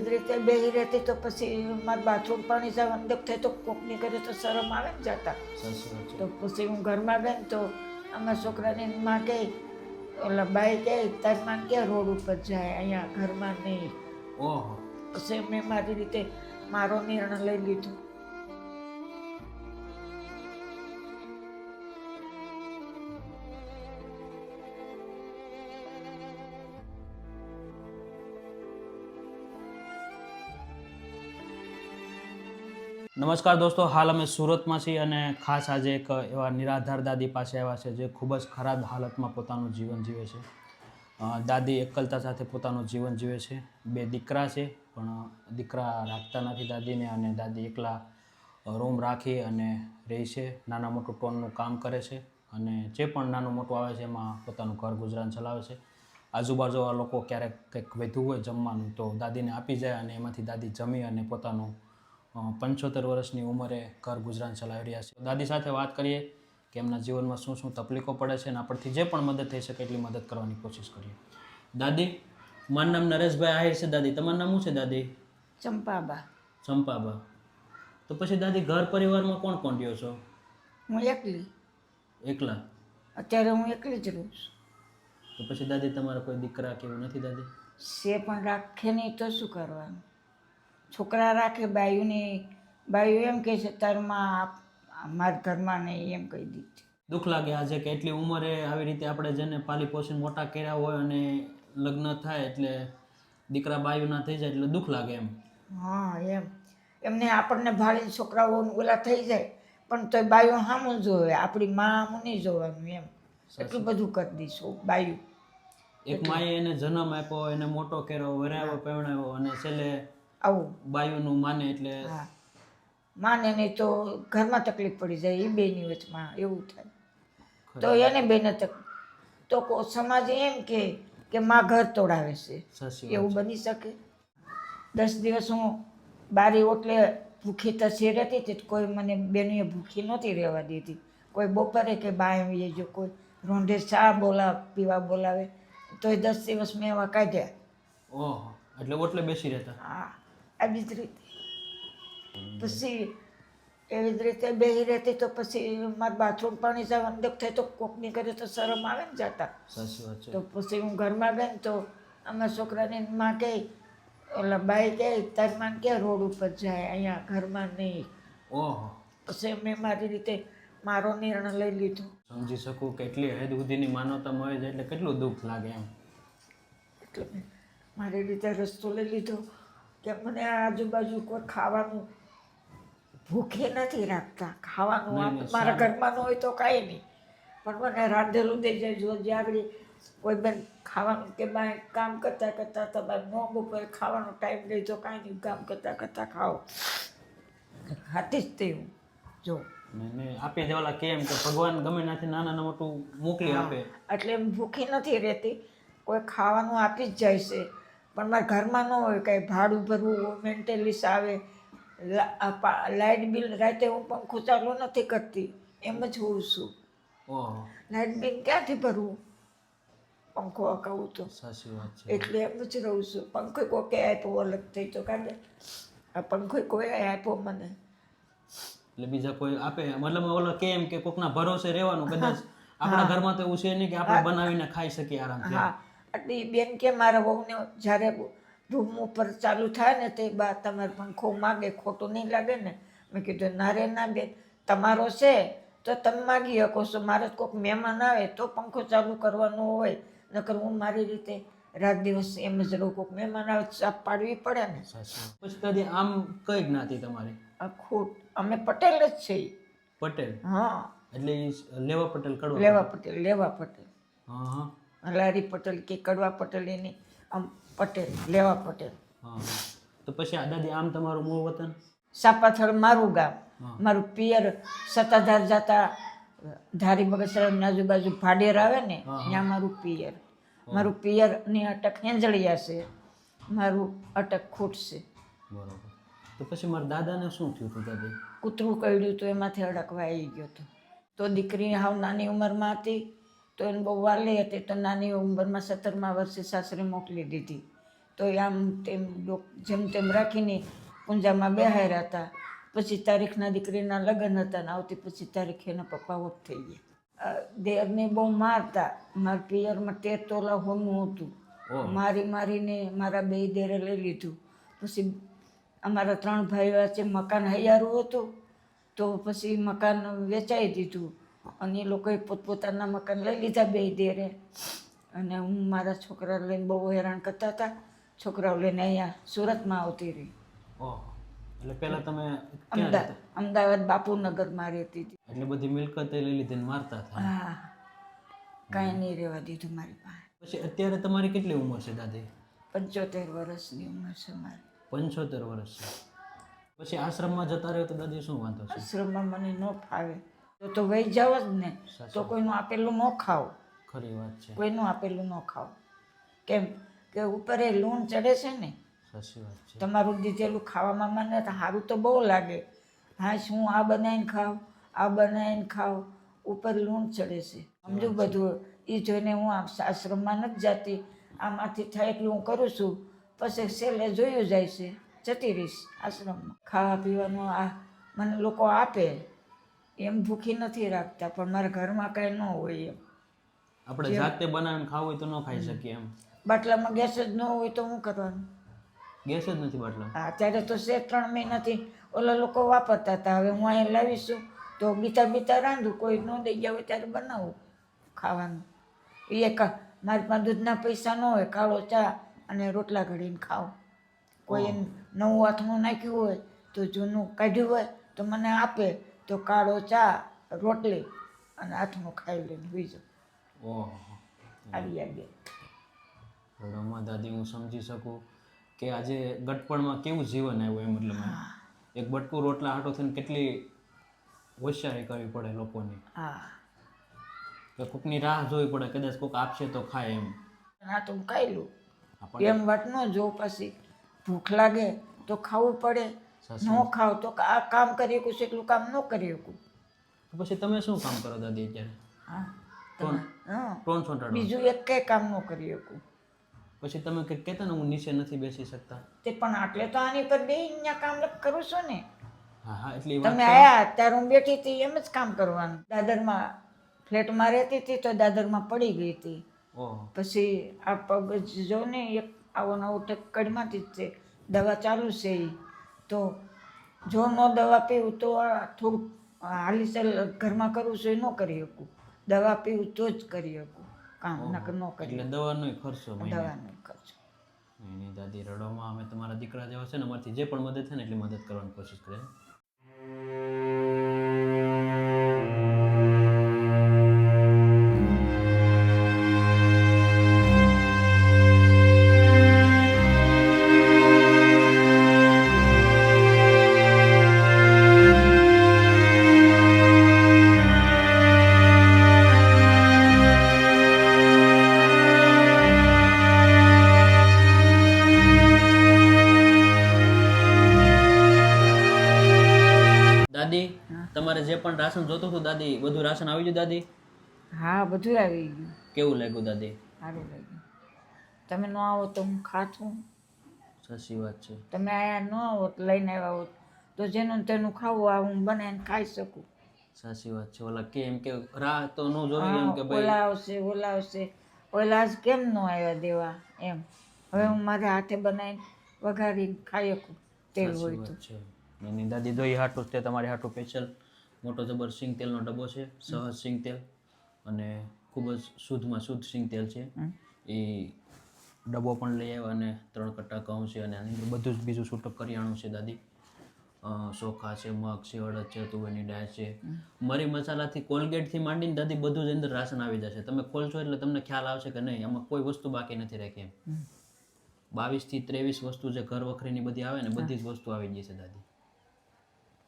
એવી જ રીતે બેહી રહેતી તો પછી મારે બાથરૂમ પાણી સાવ અંદર થાય તો કોકની કરે તો શરમ આવે ને જતા. તો પછી હું ઘરમાં ગઈ તો અમારા છોકરાની માં કહે ઓલા બાઈ કહે તારી માં ક્યાં રોડ ઉપર જાય અહીંયા ઘરમાં નહીં. ઓહો. પછી મેં મારી રીતે મારો નિર્ણય લઈ લીધો. નમસ્કાર દોસ્તો, હાલ અમે સુરતમાં છીએ અને ખાસ આજે એક એવા નિરાધાર દાદી પાસે આવ્યા છે જે ખૂબ જ ખરાબ હાલતમાં પોતાનું જીવન જીવે છે. દાદી એકલતા સાથે પોતાનું જીવન જીવે છે. બે દીકરા છે, પણ દીકરા રાખતા નથી દાદીને અને દાદી એકલા રૂમ રાખી અને રહે છે. નાના મોટું ટોનનું કામ કરે છે અને જે પણ નાનું મોટું આવે છે એમાં પોતાનું ઘર ગુજરાન ચલાવે છે. આજુબાજુવાળા લોકો ક્યારેક કંઈક વધુ હોય જમવાનું તો દાદીને આપી જાય અને એમાંથી દાદી જમી અને પોતાનું પંચોતેર વર્ષની ઉંમરે ઘર ગુજરાન ચલાવી રહ્યા છે. દાદી સાથે વાત કરીએ કે એમના જીવનમાં શું શું તકલીફો પડે છે અને આપણથી જે પણ મદદ થઈ શકે એટલી મદદ કરવાની કોશિશ કરીએ. દાદી મારું નામ નરેશભાઈ આહિર છે. દાદી તમારું નામ શું છે દાદી? ચંપાબા. ચંપાબા. તો પછી દાદી ઘર પરિવારમાં કોણ કોણ રહ્યો છો? હું એકલી. એકલા? અત્યારે હું એકલી જ રહું છું. તો પછી દાદી તમારા કોઈ દીકરા કે એવું નથી દાદી? છે પણ રાખે નહીં તો શું કરવાનું? છોકરા રાખે બાયુને બાયુ એમ કહે છે તારમાં મારા ઘરમાં નહીં એમ કહી દીધી દુઃખ લાગે આજે કે એટલી ઉંમરે આવી રીતે આપણે જેને પાલી પોષીને મોટા કર્યા હોય અને લગ્ન થાય એટલે દીકરા બાયુના થઈ જાય એટલે દુઃખ લાગે એમ. હા એમ. એમને આપણને ભાળી છોકરાઓ ઓલા થઈ જાય પણ તોય બાયુ સામું જોવે આપણી માં સામું નહીં જોવાનું એમ. એટલું બધું કરી દઈશું બાયુ. એક માએ એને જન્મ આપ્યો એને મોટો કર્યો વરાવ્યો પહેણાવ્યો અને છેલ્લે આવું. બાયુનું માને એટલે હા. માને નહીં તો ઘરમાં તકલીફ પડી જાય એ બેની વચમાં એવું થાય. તો એને બેને તક તો કો- સમાજ એમ કે કે માં ઘર તોડાવે છે. એવું બની શકે. દસ દિવસ હું બારી ઓટલે ભૂખી તસી રહેતી હતી તો કોઈ મને બેનીએ ભૂખી નહોતી રહેવા દીધી. કોઈ બપોરે કે બાય જો કોઈ રોંઢે ચા બોલા પીવા બોલાવે તો એ દસ દિવસ મેં એવા કાઢ્યા. ઓહો એટલે ઓટલે બેસી રહેતા. હા. આવી જ રીતે પછી એવી જ રીતે બેહી રહેતી તો પછી મારે બાથરૂમ પાણી જાવ અંદર થાય તો કોકની કરે તો શરમ આવે ને જતા તો પછી હું ઘરમાં ગઈ તો અમારા છોકરાની માં કહે ઓલા બાઈ કહે તાર માન ક્યાં રોડ ઉપર જાય અહીંયા ઘરમાં નહીં ઓહો પછી મેં મારી રીતે મારો નિર્ણય લઈ લીધો સમજી શકું કે એટલી હદ સુધીની માનવતા મળે છે એટલે કેટલું દુઃખ લાગે એમ એટલે મારી રીતે રસ્તો લઈ લીધો કે મને આજુબાજુ કોઈ ખાવાનું ભૂખે નથી રાખતા. ખાવાનું મારા. ઘરમાં ન હોય તો કાંઈ નહીં. પણ મને રાંધેલું દઈ જાય. જો જે કોઈ બેન ખાવાનું કે બાય કામ કરતાં કરતાં તમારે નોમ બપોરે ખાવાનો ટાઈમ લઈ તો કાંઈ નહીં. કામ કરતાં કરતાં ખાઓ. ખાતી જ તે હું. જો. ને ને આપી દેવાલા કેમ કે ભગવાન ગમે નથી નાના ને મોટું મોકલી આપે. એટલે એમ ભૂખી નથી રહેતી. કોઈ ખાવાનું આપી જ જાય છે. પણ મારા ઘરમાં ન હોય કાંઈ ભાડું ભરવું હોય મેન્ટેલિસ આવે લાઇટ બિલ રાતે હું પંખો ચાલુ નથી કરતી એમ જ હોઉં છું. લાઇટ બિલ ક્યાંથી ભરવું પંખો અકાવું તો. સાચી વાત છે. એટલે એમ જ રહું છું. પંખો કોકે આપ્યો અલગ થઈ તો કાઢે આ પંખો કોઈ આપ્યો મને. એટલે બીજા કોઈ આપે? મતલબ ઓલો કેમ કે કોકના ભરોસે રહેવાનું કદાચ આપણા ઘરમાં તો એવું છે નહીં કે આપણે બનાવીને ખાઈ શકીએ આરામથી. હા. એટલે બેન કે મારા વહુને જ્યારે રૂમ ઉપર ચાલુ થાય ને તે બા તમારે પંખો માગે ખોટું નહીં લાગે ને. મેં કીધું ના રે ના બેન તમારો છે તો તમે માગી શકો છો. મારે કોઈક મહેમાન આવે તો પંખો ચાલુ કરવાનો હોય. નકર હું મારી રીતે રાત દિવસ એમ જ રહું. કોઈક મહેમાન આવે ચાપ પાડવી પડે ને. પછી આમ કઈ જ્ઞાતિ તમારી? આ ખોટ અમે પટેલ જ છે પટેલ? હા. એટલે લેવા પટેલ કડવા લેવા પટેલ લેવા પટેલ. હા હા. લારી પટેલ કે કડવા પટેલ એની આમ પટેલ લેવા પટેલ. તો પછી આ દાદી આમ તમારું મૂળ વતન? સાપાથળ મારું ગામ. મારું પિયર સત્તાધાર જતા ધારી બગસરાની આજુબાજુ ભાડેર આવે ને. ત્યાં મારું પિયર. મારું પિયરની અટક હેંજળિયા છે. મારું અટક ખૂટ છે. બરોબર. તો પછી મારા દાદાને શું થયું હતું દાદી? કૂતરું કરડ્યું તો એમાંથી અડકવા આવી ગયો હતો. તો દીકરી હાવ નાની ઉંમરમાં હતી. તો એને બહુ વાલી હતી તો નાની ઉંમરમાં સત્તરમાં વર્ષે સાસરે મોકલી દીધી. તો આમ તેમ જેમ તેમ રાખીને પૂંજામાં બેહાર્યા હતા. પછી તારીખના દીકરીના લગ્ન હતા ને આવતી પછી તારીખે એના પપ્પા ઓફ થઈ ગયા. દેરને બહુ મારતા. મારા પિયરમાં તેર તોલા હોનું હતું. મારી મારીને મારા બે દેરે લઈ લીધું. પછી અમારા ત્રણ ભાઈઓ વચ્ચે મકાન હૈયારું હતું. તો પછી મકાન વેચાઈ દીધું. અને એ લોકોએ પોતપોતાના મકાન લઈ લીધા બે દેરે અને હું મારા છોકરા લઈને બહુ હેરાન કરતા હતા. છોકરાઓ લઈને અહીંયા સુરતમાં આવતી રહી. એટલે પહેલા તમે અમદાવાદ? અમદાવાદ બાપુનગરમાં રહેતી હતી. એટલે બધી મિલકત લઈ લીધી મારતા હતા? હા. કાંઈ નહીં રહેવા દીધું મારી પાસે. પછી અત્યારે તમારી કેટલી ઉંમર છે દાદી? પંચોતેર વર્ષની ઉંમર છે મારી. પંચોતેર વર્ષ છે. પછી આશ્રમમાં જતા રહ્યો તો દાદી શું વાંધો છે? આશ્રમમાં મને ન ફાવે. તો તો વહી જાવ જ ને. તો કોઈનું આપેલું ન ખાવ ખરી વાત છે. કોઈનું આપેલું ન ખાવ કેમ કે ઉપર એ લૂણ ચડે છે ને સાચી વાત છે. તમારું દીધેલું ખાવામાં મને તો સારું તો બહુ લાગે. હા શું આ બનાવીને ખાવ આ બનાવીને ખાવ ઉપર લૂણ ચડે છે. સમજુ બધું. એ જોઈને હું આ આશ્રમમાં નથી જતી. આમાંથી થાય એટલું હું કરું છું. પછી છેલ્લે જોયું જાય છે. જતી રહીશ આશ્રમમાં. ખાવા પીવાનું આ મને લોકો આપે. એમ ભૂખી નથી રાખતા પણ મારા ઘરમાં કાંઈ ન હોય એમ. આપણે જાતે બનાવીને ખાવું હોય તો ન ખાઈ શકીએ એમ. બાટલામાં ગેસ જ ન હોય તો શું કરવાનું? ગેસ જ નથી બાટલા. હા ત્યારે તો છે ત્રણ મહિનાથી ઓલા લોકો વાપરતા હતા. હવે હું અહીંયા લાવીશું તો બીતા બીતા રાંધું કોઈ ન દઈ ગયા હોય ત્યારે બનાવું ખાવાનું. એ મારી પાસે દૂધના પૈસા ન હોય કાળો ચા અને રોટલા ઘડીને ખાવ. કોઈ નવું હાથમાં નાખ્યું હોય તો જૂનું કાઢ્યું હોય તો મને આપે. તો કાળો ચા રોટલી અને હાથમાં ખાઈ લઈને બીજો. ઓહો. આવી આવી રમા દાદી હું સમજી શકું કે આજે ગટપણમાં કેવું જીવન આવ્યું એમ મતલબ એક બટકું રોટલા હાટો થઈને કેટલી હોશિયારી કરવી પડે લોકોની. હા. કે કોકની રાહ જોવી પડે કદાચ કોક આપશે તો ખાય એમ. હા તો હું ખાઈ લઉં. એમ વાત ન જો પછી. ભૂખ લાગે તો ખાવું પડે. ન ખાવ તો આ કામ કરી શકું એટલું કામ ન કરી શકું. પછી તમે શું કામ કરો દાદી અત્યારે? હા બીજું એક કઈ કામ ન કરી શકું. પછી તમે કે કહેતા ને હું નીચે નથી બેસી શકતા. તે પણ આટલે તો આની પર બે અહીંયા કામ કરું છું ને. હા હા એટલે તમે આયા ત્યારે હું બેઠી હતી એમ જ કામ કરવાનું. દાદરમાં ફ્લેટમાં રહેતી હતી તો દાદરમાં પડી ગઈ હતી. પછી આ પગ જો ને એક આવો નવો ટક્કડમાંથી જ છે. દવા ચાલુ છે એ તો જો ન દવા પીવું તો થોડુંક હાલી ચાલ ઘરમાં કરું છું એ ન કરી શકું. દવા પીવું તો જ કરી શકું. કામ નકર ન કરી એટલે દવાનો ખર્ચો દવા દવાનો ખર્ચો. નહીં દાદી રડવામાં અમે તમારા દીકરા જેવા છે ને અમારથી જે પણ મદદ થાય ને એટલી મદદ કરવાની કોશિશ કરે. પણ રાશન જોતું હતું દાદી. બધું રાશન આવી ગયું દાદી? હા બધું આવી ગયું. કેવું લાગ્યું દાદી? સારું લાગ્યું. તમે ન આવો તો હું ખાતું સાચી વાત છે. તમે આયા ન આવો તો લઈને આવ્યા હોત. તો જેનું તેનું ખાવું આ હું બનાવીને ખાઈ શકું. સાચી વાત છે. ઓલા કેમ કે રાહ તો ન જોવી એમ કે ભાઈ ઓલા આવશે ઓલા આવશે. ઓલા આજ કેમ ન આવ્યા દેવા એમ. હવે હું મારા હાથે બનાવીને વઘારીને ખાઈ શકું. તેલ હોય તો. એની દાદી દોઈ હાટું તે તમારી હાટું સ્પેશિયલ મોટો જબર સિંગ તેલનો ડબ્બો છે સહજ સિંગ તેલ અને ખૂબ જ શુદ્ધમાં શુદ્ધ સિંગ તેલ છે એ ડબ્બો પણ લઈ આવ્યા અને ત્રણ કટ્ટા ઘઉં છે અને આની અંદર બધું જ બીજું છૂટક કરિયાણું છે દાદી. સોખા ચોખા છે મગ છે અડદ છે તુવેરની દાળ છે. મરી મસાલાથી કોલગેટથી માંડીને દાદી બધું જ અંદર રાશન આવી જશે. તમે ખોલશો એટલે તમને ખ્યાલ આવશે કે નહીં આમાં કોઈ વસ્તુ બાકી નથી રાખી એમ. બાવીસથી ત્રેવીસ વસ્તુ જે ઘર વખરીની બધી આવે ને બધી જ વસ્તુ આવી ગઈ છે દાદી.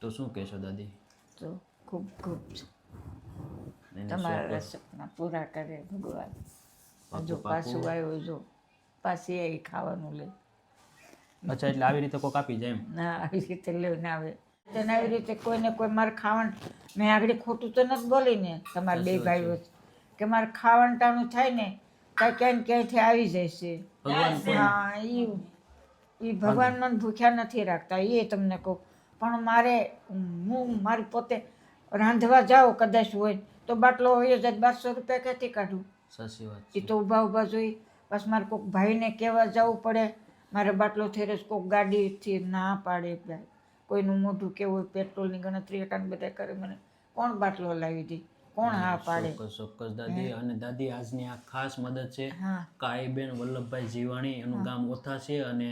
તો શું કહેશો દાદી? તો ખૂબ ખૂબ તમારા સપના પૂરા કરે ભગવાન. જો પાછું આવ્યો જો પાછી આવી ખાવાનું લે. અચ્છા એટલે આવી રીતે કોક આપી જાય એમ? ના આવી રીતે લઈને આવે. તેને આવી રીતે કોઈને કોઈ મારે ખાવાનું મેં આગળ ખોટું તો નથી બોલીને તમારા બે ભાઈઓ કે મારે ખાવાનું ટાણું થાય ને કાંઈ ક્યાંય ને ક્યાંયથી આવી જાય છે હા એ એ ભગવાન મને ભૂખ્યા નથી રાખતા એ તમને કહું. પણ મારે હું મારી પોતે રાંધવા જાઉં કદાચ હોય તો બાટલો હોય જ બારસો રૂપિયા ક્યાંથી કાઢું? સાચી વાત એ તો ઊભા ઊભા જોઈ બસ મારે કોઈક ભાઈને કહેવા જવું પડે મારે બાટલો થઈ રહ્યો કોઈક ગાડીથી ના પાડે કોઈનું મોઢું કેવું હોય પેટ્રોલની ગણતરી એકાને બધા કરે મને. કોણ બાટલો લાવી દે? કોણ હા પાડે? ચોક્કસ દાદી. અને દાદી આજની આ ખાસ મદદ છે. હા. કાળીબેન વલ્લભભાઈ જીવાણી એનું ગામ ઓથા છે અને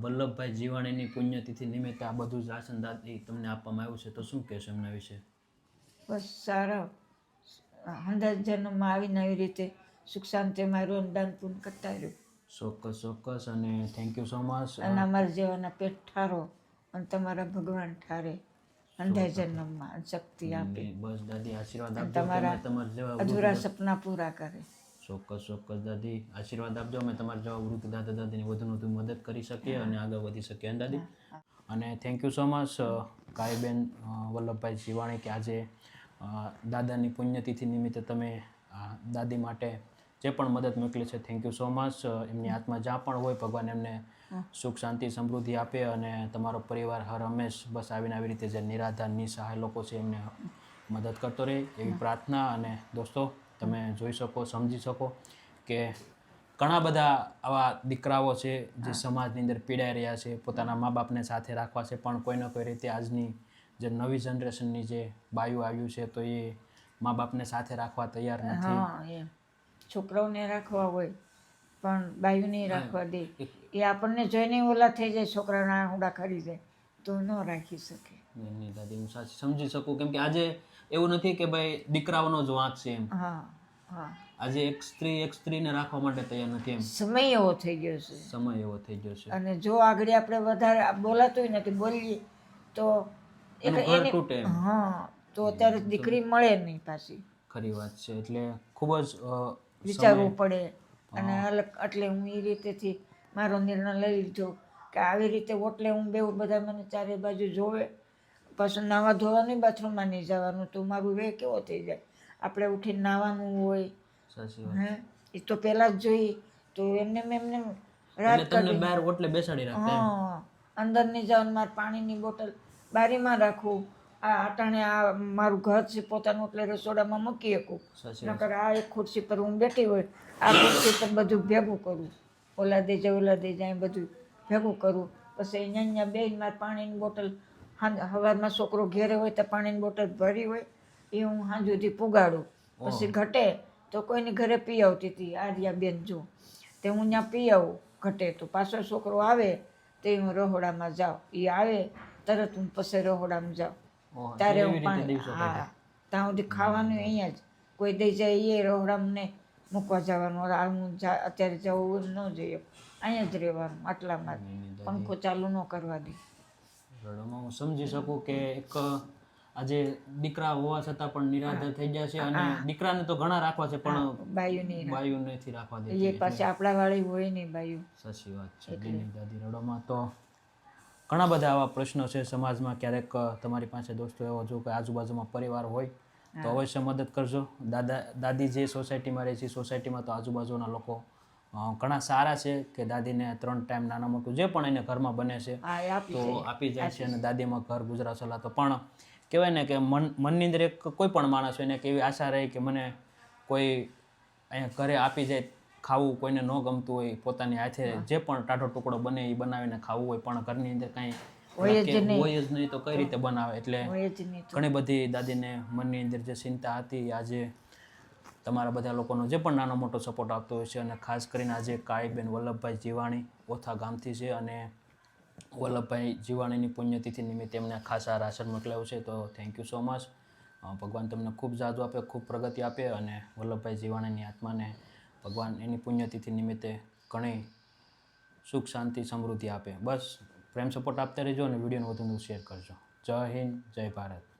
વલ્લભભાઈ જીવાણીની પુણ્યતિથિ નિમિત્તે આ બધું જ રાશન દાદી તમને આપવામાં આવ્યું છે. તો શું કહેશો એમના વિશે? બસ સારા. અંદાજ જન્મમાં આવીને આવી રીતે સુખ શાંતિ મારું દાન પૂર્ણ કરતા રહ્યું. ચોક્કસ ચોક્કસ. અને થેન્ક યુ સો મચ અને અમારા જેવાના પેટ ઠારો અને તમારા ભગવાન ઠારે અંદાજ જન્મમાં શક્તિ આપે. બસ દાદી આશીર્વાદ તમારા અધૂરા સપના પૂરા કરે. ચોક્કસ ચોક્કસ દાદી. આશીર્વાદ આપજો. અમે તમારા જેવા વૃદ્ધ દાદા દાદીની વધુ વધુ મદદ કરી શકીએ અને આગળ વધી શકીએ. અને દાદી? અને thank you so much Kayaben Vallabhbhai Shivani કે આજે દાદાની પુણ્યતિથિ નિમિત્તે તમે દાદી માટે જે પણ મદદ મોકલી છે થેન્ક યુ સો મચ એમની આત્મા જ્યાં પણ હોય ભગવાન એમને સુખ શાંતિ સમૃદ્ધિ આપે અને તમારો પરિવાર હર હંમેશ બસ આવીને આવી રીતે જે નિરાધાર નિસહાય લોકો છે એમને મદદ કરતો રહે એવી પ્રાર્થના અને દોસ્તો તમે જોઈ શકો સમજી શકો કે ઘણા બધા આવા દીકરાઓ છે જે સમાજની અંદર પીડાઈ રહ્યા છે પોતાના મા બાપને સાથે રાખવા છે પણ કોઈ ને કોઈ રીતે આજની જે નવી જનરેશનની જે બાયુ આવ્યું છે તો એ મા બાપને સાથે રાખવા તૈયાર નથી. છોકરાઓને રાખવા હોય પણ બાયુને નહીં રાખવા દે. એ. આપણને જોઈને ઓલા થઈ જાય છોકરાના હુંડા ખરી જાય તો ન રાખી શકે. નહીં દાદી હું સાચી સમજી શકું કેમ કે આજે એવું નથી કે ભાઈ દીકરાઓનો જ વાંક છે એમ. આજે એક સ્ત્રી એક સ્ત્રીને રાખવા માટે તૈયાર નથી એમ. સમય એવો થઈ ગયો છે. સમય એવો થઈ ગયો છે. અને જો આગળ આપણે વધારે બોલાતું નથી બોલીએ તો હા તો અત્યારે દીકરી મળે નહીં પાછી. ખરી વાત છે. એટલે ખૂબ જ વિચારવું પડે. અને એટલે હું એ રીતેથી મારો નિર્ણય લઈ લીધો કે આવી રીતે ઓટલે હું બેવું બધા મને ચારે બાજુ જોવે. પાછું નાવા ધોવાનું બાથરૂમમાં નહીં જવાનું તો મારું વે કેવો થઈ જાય? આપણે ઉઠીને નાવાનું હોય હે? એ તો પહેલાં જ જોઈ તો એમને એમ એમને રાત તમને બહાર ઓટલે બેસાડી રાખે હા અંદર નહીં જવાનું મારે પાણીની બોટલ બારીમાં રાખવું આ અટાણે આ મારું ઘર છે પોતાનું એટલે રસોડામાં મૂકી શકું. નકર આ એક ખુરશી પર હું બેઠી હોય આ ખુરશી પર બધું ભેગું કરું. ઓલા દે જાય ઓલા દે જાય બધું ભેગું કરું. પછી અહીંયા અહીંયા બેન મારે પાણીની બોટલ સવારમાં છોકરો ઘેરે હોય તો પાણીની બોટલ ભરી હોય એ હું સુધી પુગાડું. પછી ઘટે તો કોઈની ઘરે પી આવતી હતી આર્યા બેન જો. તે હું ત્યાં પી આવું ઘટે તો પાછો છોકરો આવે તે હું રહોડામાં જાઉં. એ આવે તરત હું પછી રહોડામાં જાઉં. ત્યારે હું પાણી હા ત્યાં સુધી ખાવાનું અહીંયા જ. કોઈ દઈ જાય એ રહોડામને મૂકવા જવાનું. આ હું અત્યારે જવું ન જોઈએ. અહીંયા જ રહેવાનું આટલામાં. પંખો ચાલુ ન કરવા દે. રડોમાં હું સમજી શકું કે એક આજે દીકરા હોવા છતાં પણ નિરાધાર થઈ ગયા છે અને દીકરાને તો ઘણા રાખવા છે પણ બાયું નહીં બાયુ નથી રાખવા એ પાછી આપણા વાળી હોય નહીં બાયુ. સાચી વાત છે દાદી રડોમાં તો ઘણા બધા આવા પ્રશ્નો છે સમાજમાં ક્યારેક તમારી પાસે દોસ્તો એવો જો કે આજુબાજુમાં પરિવાર હોય તો અવશ્ય મદદ કરજો. દાદા દાદી જે સોસાયટીમાં રહે છે સોસાયટીમાં તો આજુબાજુના લોકો ઘણા સારા છે કે દાદીને ત્રણ ટાઈમ નાના મોટું જે પણ એને ઘરમાં બને છે તો આપી જાય છે અને દાદીમાં ઘર ગુજરાત ચલાતો પણ કહેવાય ને કે મન મનની અંદર એક કોઈ પણ માણસ હોય ને કે એવી આશા રહે કે મને કોઈ અહીંયા ઘરે આપી જાય ખાવું કોઈને ન ગમતું હોય પોતાની હાથે જે પણ ટાઢો ટુકડો બને એ બનાવીને ખાવું હોય પણ ઘરની અંદર કાંઈ હોય જ નહીં. તો કઈ રીતે બનાવે? એટલે ઘણી બધી દાદીને મનની અંદર જે ચિંતા હતી આજે તમારા બધા લોકોનો જે પણ નાનો મોટો સપોર્ટ આપતો હોય છે અને ખાસ કરીને આજે કાળીબેન વલ્લભભાઈ જીવાણી ઓથા ગામથી છે અને વલ્લભભાઈ જીવાણીની પુણ્યતિથિ નિમિત્તે એમને ખાસ આ રાશન મોકલાવ્યું છે, તો થેન્ક યુ સો મચ ભગવાન તમને ખૂબ જાદુ આપે, ખૂબ પ્રગતિ આપે અને વલ્લભભાઈ જીવાણીની આત્માને ભગવાન એની પુણ્યતિથિ નિમિત્તે ઘણી સુખ, શાંતિ, સમૃદ્ધિ આપે. બસ, પ્રેમ સપોર્ટ આપતા રહેજો અને વિડીયોને વધુ શેર કરજો. જય હિન્દ, જય ભારત.